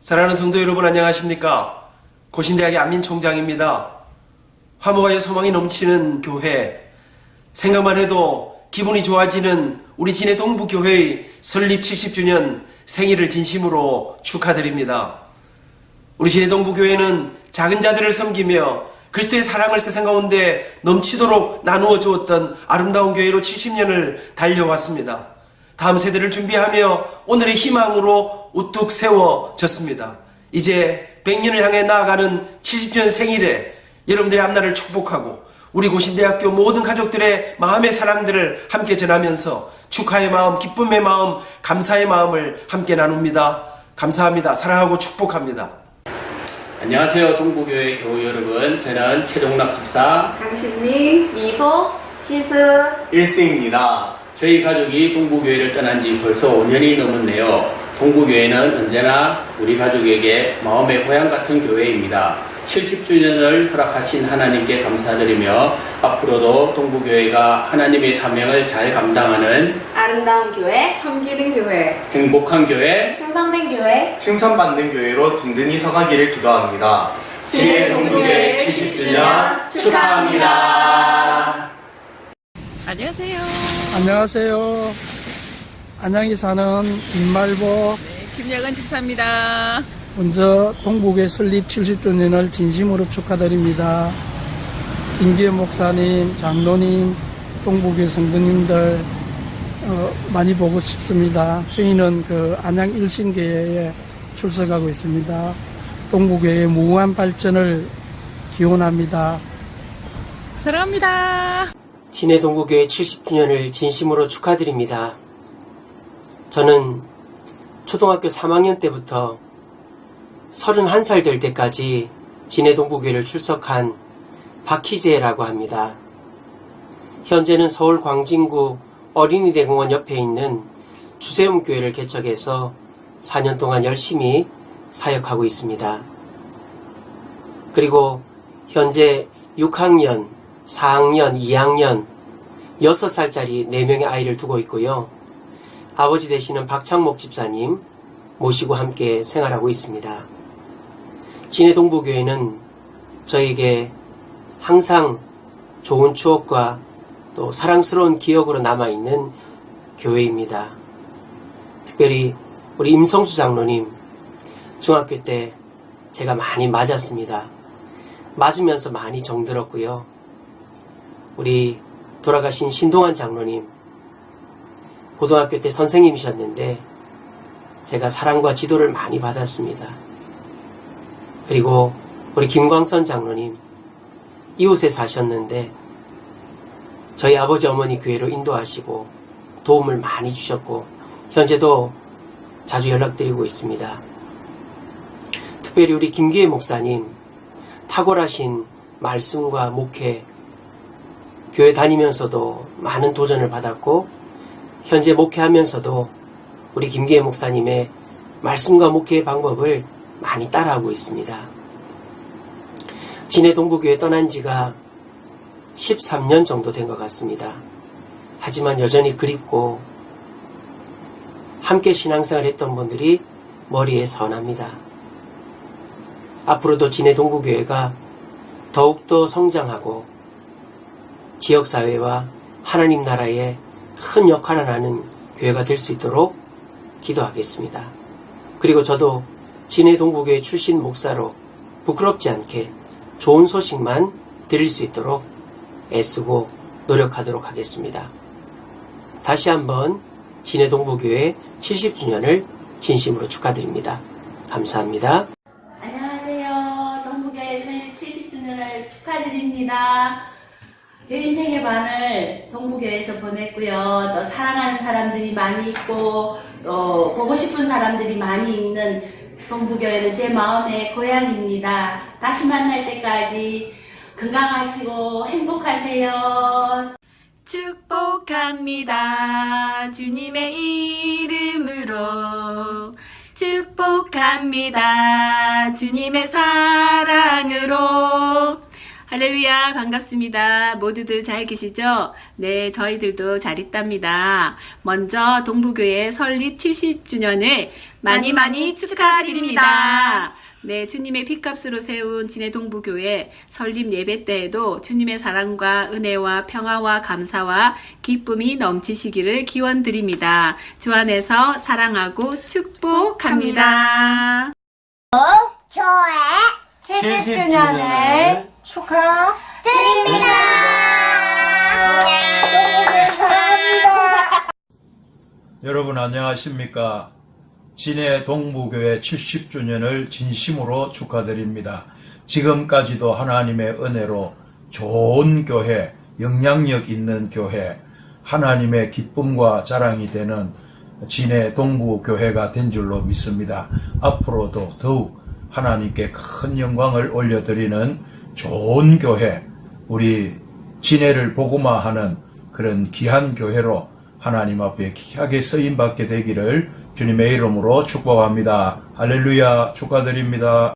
사랑하는 성도 여러분 안녕하십니까? 고신대학의 안민 총장입니다. 화목하여 소망이 넘치는 교회, 생각만 해도 기분이 좋아지는 우리 진해 동부교회의 설립 70주년 생일을 진심으로 축하드립니다. 우리 진해 동부교회는 작은 자들을 섬기며 그리스도의 사랑을 세상 가운데 넘치도록 나누어 주었던 아름다운 교회로 70년을 달려왔습니다. 다음 세대를 준비하며 오늘의 희망으로 우뚝 세워졌습니다. 이제 100년을 향해 나아가는 70년 생일에 여러분들의 앞날을 축복하고 우리 고신대학교 모든 가족들의 마음의 사랑들을 함께 전하면서 축하의 마음, 기쁨의 마음, 감사의 마음을 함께 나눕니다. 감사합니다. 사랑하고 축복합니다. 안녕하세요 동부교회 교우 여러분 저는 최종락 집사 강신민, 미소, 치스, 일승입니다. 저희 가족이 동부교회를 떠난 지 벌써 5년이 넘었네요 동부교회는 언제나 우리 가족에게 마음의 고향 같은 교회입니다 70주년을 허락하신 하나님께 감사드리며 앞으로도 동부교회가 하나님의 사명을 잘 감당하는 아름다운 교회, 섬기는 교회, 행복한 교회 충성된 교회, 칭찬받는 교회로 든든히 서가기를 기도합니다. 지혜 동부교회 70주년 축하합니다. 안녕하세요. 안녕하세요. 안양에 사는 김말보 김여건 집사입니다. 먼저 동북의 설립 70주년을 진심으로 축하드립니다. 김기현 목사님, 장로님, 동북의 성도님들 어, 많이 보고 싶습니다. 저희는 그 안양 일신교회에 출석하고 있습니다. 동북교회의 무궁한 발전을 기원합니다. 사랑합니다. 진해 동구교회 70주년을 진심으로 축하드립니다. 저는 초등학교 3학년 때부터 31살 될 때까지 진해 동구교회를 출석한 박희재라고 합니다. 현재는 서울 광진구 어린이대공원 옆에 있는 주세움 교회를 개척해서 4년 동안 열심히 사역하고 있습니다. 그리고 현재 6학년, 4학년, 2학년, 6살짜리 4명의 아이를 두고 있고요. 아버지 되시는 박창목 집사님 모시고 함께 생활하고 있습니다. 진해 동부교회는 저에게 항상 좋은 추억과 또 사랑스러운 기억으로 남아있는 교회입니다. 특별히 우리 임성수 장로님 중학교 때 제가 많이 맞았습니다. 맞으면서 많이 정들었고요. 우리 돌아가신 신동환 장로님 고등학교 때 선생님이셨는데 제가 사랑과 지도를 많이 받았습니다. 그리고 우리 김광선 장로님 이웃에 사셨는데 저희 아버지 어머니 교회로 인도하시고 도움을 많이 주셨고 현재도 자주 연락드리고 있습니다. 특별히 우리 김기혜 목사님 탁월하신 말씀과 목회 교회 다니면서도 많은 도전을 받았고 현재 목회하면서도 우리 김기혜 목사님의 말씀과 목회의 방법을 많이 따라하고 있습니다. 진해 동부교회 떠난 지가 13년 정도 된 것 같습니다. 하지만 여전히 그립고 함께 신앙생활 했던 분들이 머리에 선합니다. 앞으로도 진해 동부교회가 더욱더 성장하고 지역사회와 하나님 나라에 큰 역할을 하는 교회가 될 수 있도록 기도하겠습니다. 그리고 저도 진해 동부교회 출신 목사로 부끄럽지 않게 좋은 소식만 드릴 수 있도록 애쓰고 노력하도록 하겠습니다. 다시 한번 진해 동부교회 70주년을 진심으로 축하드립니다. 감사합니다. 안녕하세요. 동부교회 생일 70주년을 축하드립니다. 제 인생의 반을 동부교회에서 보냈고요. 또 사랑하는 사람들이 많이 있고 또 보고 싶은 사람들이 많이 있는 동부교회는 제 마음의 고향입니다. 다시 만날 때까지 건강하시고 행복하세요. 축복합니다. 주님의 이름으로. 축복합니다. 주님의 사랑으로. 할렐루야, 반갑습니다. 모두들 잘 계시죠? 네, 저희들도 잘 있답니다. 먼저 동부교회 설립 70주년을 많이 많이 축하드립니다. 네, 주님의 피값으로 세운 진해 동부교회 설립 예배 때에도 주님의 사랑과 은혜와 평화와 감사와 기쁨이 넘치시기를 기원 드립니다. 주 안에서 사랑하고 축복합니다. 교회 70주년을 축하 드립니다. 여러분 안녕하십니까? 진해 동부교회 70주년을 진심으로 축하드립니다. 지금까지도 하나님의 은혜로 좋은 교회, 영향력 있는 교회, 하나님의 기쁨과 자랑이 되는 진해 동부교회가 된 줄로 믿습니다. 앞으로도 더욱 하나님께 큰 영광을 올려드리는 좋은 교회, 우리 진해를 복음화하는 그런 귀한 교회로 하나님 앞에 귀하게 쓰임 받게 되기를 주님의 이름으로 축복합니다. 할렐루야 축하드립니다.